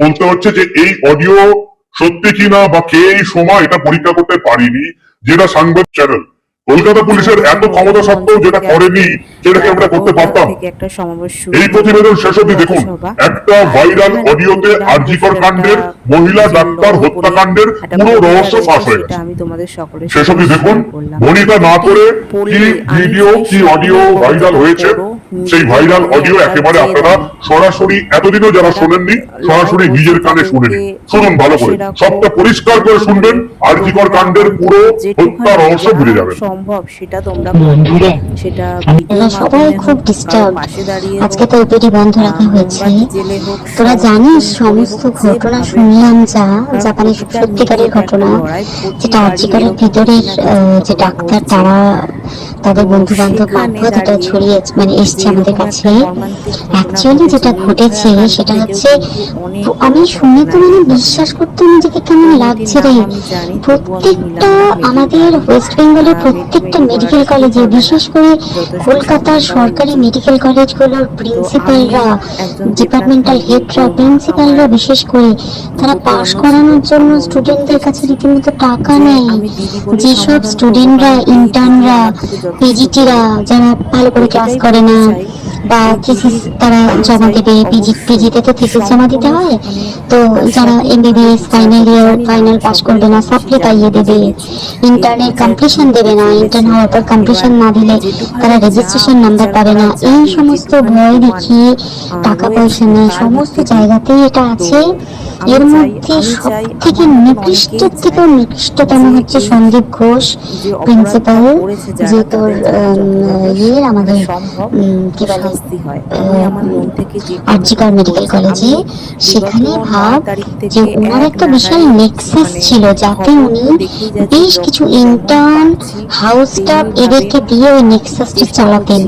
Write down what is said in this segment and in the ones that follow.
বলতে হচ্ছে যে এই অডিও সত্যি কিনা বা কে এই সময় এটা পরীক্ষা করতে পারিনি যেটা সাংবাদিক চ্যানেল কলকাতা পুলিশের এত ক্ষমতা সত্ত্বেও যেটা করেনি সেটাকে আমরা করতে পারতাম। এই প্রতিবেদন শেষ অবধি দেখুন। একটা ভাইরাল অডিওতে আরজিকর কাণ্ডের মহিলা ডাক্তার হত্যাকাণ্ডের পুরো রহস্য ফাঁস হয়ে গেছে। শেষ অবধি দেখুন। ভনিতা না করে কি ভিডিও কি অডিও ভাইরাল হয়েছে সেই ভাইরাল অডিও একেবারে আপনারা সরাসরি এতদিনও যারা শোনেননি সরাসরি নিজের কানে শুনে নিন শুনুন ভালো করে। সবটা পরিষ্কার করে শুনবেন আরজিকর কাণ্ডের পুরো হত্যা রহস্য ভুলে যাবেন। সম্ভব সেটা তোমরা বন্ধুরা, সেটা সবাই খুব ডিস্টার্ব আজকে তো ওপিডি বন্ধ রাখা হয়েছে। তোরা জানিস সমস্ত ঘটনা শুনলাম যা জাপানি সত্যিকারের ঘটনা যেটা আর্জিকারের ভিতরের যে ডাক্তার তারা তাদের বন্ধু বান্ধব এটা ছড়িয়ে মানে এসছে আমাদের কাছে। অ্যাকচুয়ালি যেটা ঘটেছে সেটা হচ্ছে আমি শুনে তো মানে বিশ্বাস করতে নিজেকে কেমন লাগছে রে। প্রত্যেকটা আমাদের ওয়েস্ট বেঙ্গলের প্রত্যেকটা মেডিকেল কলেজে বিশেষ করে কলকাতার সরকারি মেডিকেল কলেজগুলোর প্রিন্সিপালরা ডিপার্টমেন্টাল হেডরা প্রিন্সিপালরা বিশেষ করে তারা পাশ করানোর জন্য স্টুডেন্টদের কাছে রীতিমতো টাকা নেয়। যেসব স্টুডেন্টরা ইন্টার্নরা পিজিটিরা যারা ভালো করে ক্লাস করে না বা থিসিস তারা জমা দেবে পিজি পিজিতে তো থিসিস জমা দিতে হয়। তো যারা MBBS final year final pass করবে। না সাপ্লি পাইয়ে দেবে। ইন্টার্নের কমপ্লিশন দেবে না ইন্টার্ন হওয়ার পর কমপ্লিশন না দিলে তারা রেজিস্ট্রেশন নাম্বার পাবে না। এই সমস্ত ভয় দেখিয়ে টাকা পয়সা নেই সমস্ত জায়গাতেই এটা আছে। এর মধ্যে সব থেকে নিকৃষ্ট থেকে নিকৃষ্টতম হচ্ছে সন্দীপ ঘোষ প্রিন্সিপাল যে তোর ইয়ে আমাদের কি বলে মন আরজিকর মেডিকেল কলেজে সেখানে ভাব যে ওনার একটা বিশাল নেক্সাস ছিল যাতে উনি বেশ কিছু ইন্টার্ন হাউস স্টাফ এদেরকে দিয়ে ওই নেক্সাসটা চালাতেন।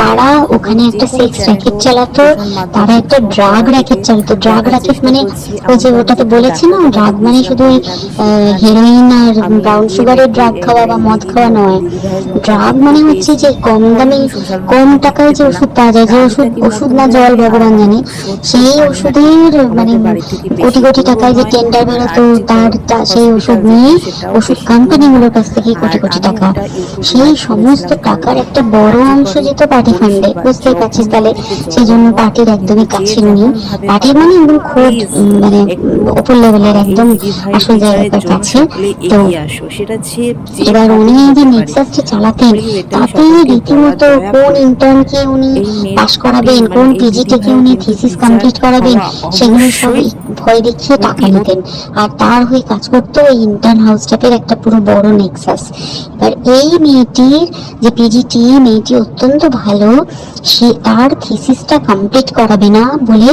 তারা ওখানে একটা সেক্স র্যাকেট চালাতো তারা একটা ড্রাগ র্যাকেট চালাতো। ড্রাগ র্যাকেট মানে ওই যে বলেছি না ড্রাগ মানে শুধু আর ব্রাউন সুগারের ড্রাগ খাওয়া বা মদ খাওয়া নয়। ড্রাগ মানে হচ্ছে যে কম দামে, কম টাকায় যে ওষুধ পাওয়া যায়, যে ওষুধ ওষুধ না জল ভগবান জানে, সেই ওষুধের মানে কোটি কোটি টাকায় যে টেন্ডার বেরোতো, তার সেই ওষুধ নিয়ে ওষুধ কোম্পানিগুলোর কাছ থেকে কোটি কোটি টাকা। সেই সমস্ত টাকার একটা বড় অংশ যেত পার্টি ফান্ডে বুঝতেই পারছিস তাহলে, সেই জন্য পার্টির একদমই কাছে উনি পার্টির মানে একদম খুব মানে উপর লেভেলের একদম আসল জায়গাটার কাছে। তো এবার উনি যে নেক্সাসটা চালাতেন তাতে রীতিমতো কোন ইন্টার্নকে উনি পাস করাবেন মানে কোন পিজিটিকে উনি থিসিস কমপ্লিট করাবেন সেগুলো সব ভয় দেখিয়ে টাকা নিতেন। আর তার হয়ে কাজ করতো ওই ইন্টার্ন হাউস স্টাফের একটা পুরো বড় নেক্সাস এবার এই মেয়েটির যে পিজিটি মেয়েটি অত্যন্ত ভালো সে তার থিসিসটা কমপ্লিট করাবে না বলে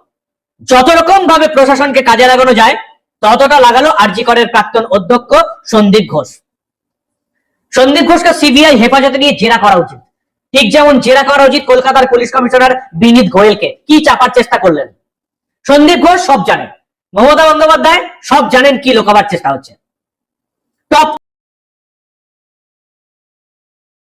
যত রকম ভাবে প্রশাসনকে কাজে লাগানো যায়, ততটা লাগালো আরজি করের প্রাক্তন অধ্যক্ষ সন্দীপ ঘোষ। সন্দীপ ঘোষকে সিবিআই হেফাজতে নিয়ে জেরা করা উচিত। ঠিক যেমন জেরা করা উচিত কলকাতার পুলিশ কমিশনার বিনীত গোয়েলকে। কি চাপার চেষ্টা করলেন? সন্দীপ ঘোষ সব জানেন মমতা বন্দ্যোপাধ্যায় সব জানেন কি লোকাবার চেষ্টা হচ্ছে। টপ